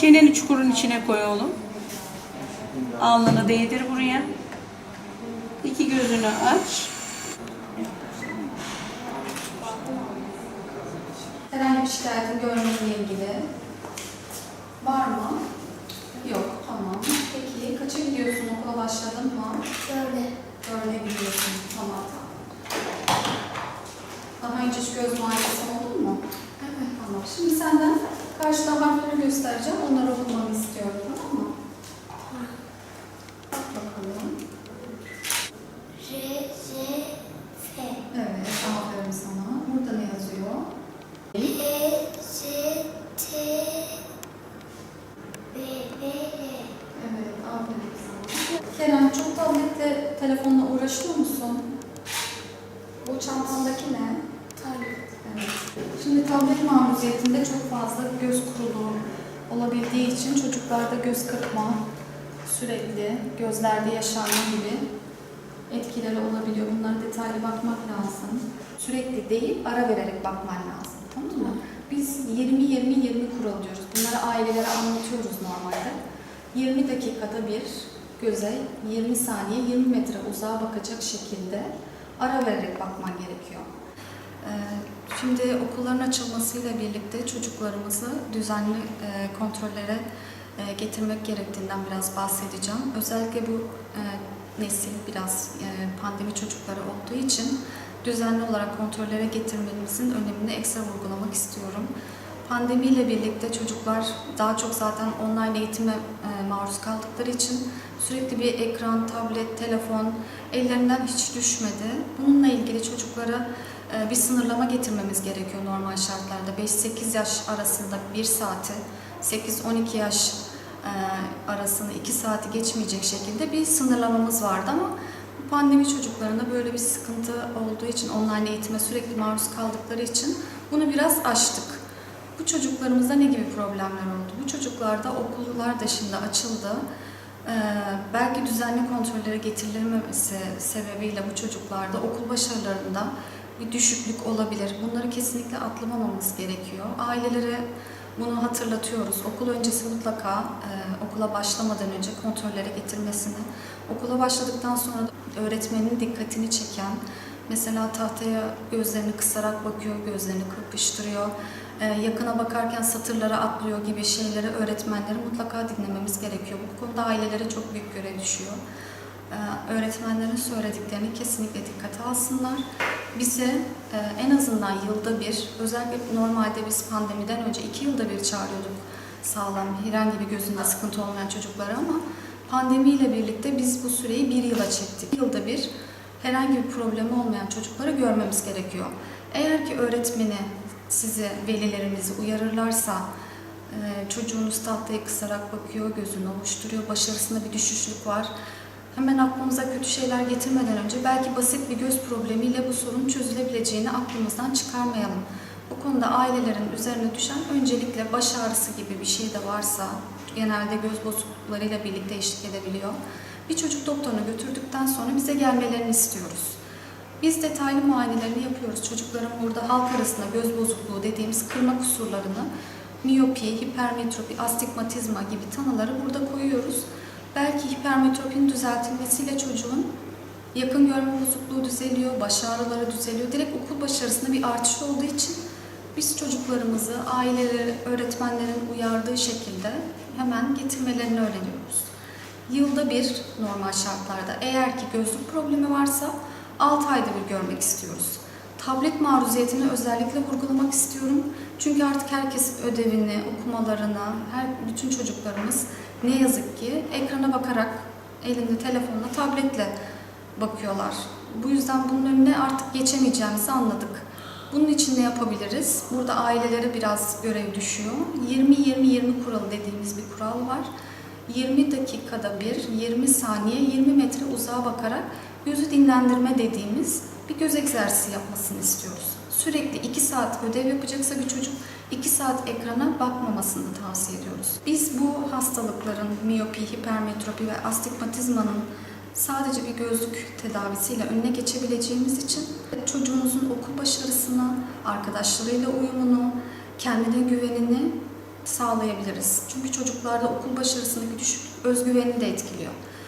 Çeneni çukurun içine koy oğlum. Alnını değdir buraya. İki gözünü aç. Herhangi bir şikayetin görmenle ilgili var mı? Yok, tamam. Peki kaça gidiyorsun? Okula başladın mı? Böyle. Dörde gidiyorsun, tamam. Daha önce hiç göz muayenesi oldu mu? Evet. Tamam. Şimdi senden karşıdan harfleri göstereceğim. Onları okumanı istiyorum, tamam mı? Bak bakalım. R, Z, F. Evet, aferin sana. Burada ne yazıyor? E, Z, T, B, B, L. Evet, aferin sana. Kerem, çok tabletle, telefonla uğraşıyor musun? Bu çantandaki ne? Şimdi tablet maruziyetinde çok fazla göz kuruluğu olabildiği için çocuklarda göz kırpma, sürekli gözlerde yaşanma gibi etkileri olabiliyor. Bunlara detaylı bakmak lazım. Sürekli değil, ara vererek bakman lazım. Tamam mı? Biz 20-20-20 kural diyoruz. Bunları ailelere anlatıyoruz normalde. 20 dakikada bir göze 20 saniye 20 metre uzağa bakacak şekilde ara vererek bakman gerekiyor. Şimdi okulların açılmasıyla birlikte çocuklarımızı düzenli e, kontrollere e, getirmek gerektiğinden biraz bahsedeceğim. Özellikle bu e, nesil biraz e, pandemi çocukları olduğu için düzenli olarak kontrollere getirmemizin önemini ekstra vurgulamak istiyorum. Pandemiyle birlikte çocuklar daha çok zaten online eğitime e, maruz kaldıkları için sürekli bir ekran, tablet, telefon ellerinden hiç düşmedi. Bununla ilgili çocuklara bir sınırlama getirmemiz gerekiyor normal şartlarda. 5-8 yaş arasında 1 saati, 8-12 yaş e, arasını 2 saati geçmeyecek şekilde bir sınırlamamız vardı ama pandemi çocuklarında böyle bir sıkıntı olduğu için online eğitime sürekli maruz kaldıkları için bunu biraz aştık. Bu çocuklarımızda ne gibi problemler oldu? Bu çocuklarda okullar dışında açıldı. Ee, belki düzenli kontrollere getirilememesi sebebiyle bu çocuklarda okul başarılarında bir düşüklük olabilir. Bunları kesinlikle atlamamamız gerekiyor. Ailelere bunu hatırlatıyoruz. Okul öncesi mutlaka e, okula başlamadan önce kontrollere getirmesini, okula başladıktan sonra da öğretmenin dikkatini çeken, mesela tahtaya gözlerini kısarak bakıyor, gözlerini kırpıştırıyor, e, yakına bakarken satırlara atlıyor gibi şeyleri öğretmenleri mutlaka dinlememiz gerekiyor. Bu konuda ailelere çok büyük görev düşüyor. E, öğretmenlerin söylediklerini kesinlikle dikkate alsınlar. Bize e, en azından yılda bir, özellikle normalde biz pandemiden önce iki yılda bir çağırıyorduk sağlam, herhangi bir gözünde sıkıntı olmayan çocukları ama pandemiyle birlikte biz bu süreyi bir yıla çektik. Yılda bir herhangi bir problemi olmayan çocukları görmemiz gerekiyor. Eğer ki öğretmeni sizi, velilerinizi uyarırlarsa, e, çocuğunuz tahtaya kısarak bakıyor, gözünü ovuşturuyor, başarısında bir düşüşlük var. Hemen aklımıza kötü şeyler getirmeden önce belki basit bir göz problemiyle bu sorun çözülebileceğini aklımızdan çıkarmayalım. Bu konuda ailelerin üzerine düşen öncelikle baş ağrısı gibi bir şey de varsa, genelde göz bozukluklarıyla birlikte eşlik edebiliyor. Bir çocuk doktoruna götürdükten sonra bize gelmelerini istiyoruz. Biz detaylı muayenelerini yapıyoruz. Çocukların burada halk arasında göz bozukluğu dediğimiz kırma kusurlarını, miyopi, hipermetropi, astigmatizma gibi tanıları burada koyuyoruz. Belki hipermetropinin düzeltilmesiyle çocuğun yakın görme bozukluğu düzeliyor, baş ağrıları düzeliyor. Direkt okul başarısında bir artış olduğu için biz çocuklarımızı aileleri, öğretmenlerin uyardığı şekilde hemen getirmelerini öğreniyoruz. Yılda bir normal şartlarda eğer ki gözlük problemi varsa 6 ayda bir görmek istiyoruz. Tablet maruziyetini özellikle vurgulamak istiyorum. Çünkü artık herkes ödevini, okumalarına, her bütün çocuklarımız ne yazık ki ekrana bakarak elinde telefonla, tabletle bakıyorlar. Bu yüzden bunun önüne artık geçemeyeceğimizi anladık. Bunun için ne yapabiliriz? Burada ailelere biraz görev düşüyor. 20-20-20 kuralı dediğimiz bir kural var. 20 dakikada bir, 20 saniye, 20 metre uzağa bakarak gözü dinlendirme dediğimiz bir göz egzersizi yapmasını istiyoruz. Sürekli 2 saat ödev yapacaksa bir çocuk 2 saat ekrana bakmamasını tavsiye ediyoruz. Biz bu hastalıkların miyopi, hipermetropi ve astigmatizmanın sadece bir gözlük tedavisiyle önüne geçebileceğimiz için çocuğunuzun okul başarısını, arkadaşlarıyla uyumunu, kendine güvenini sağlayabiliriz. Çünkü çocuklarda okul başarısındaki düşük özgüvenini de etkiliyor.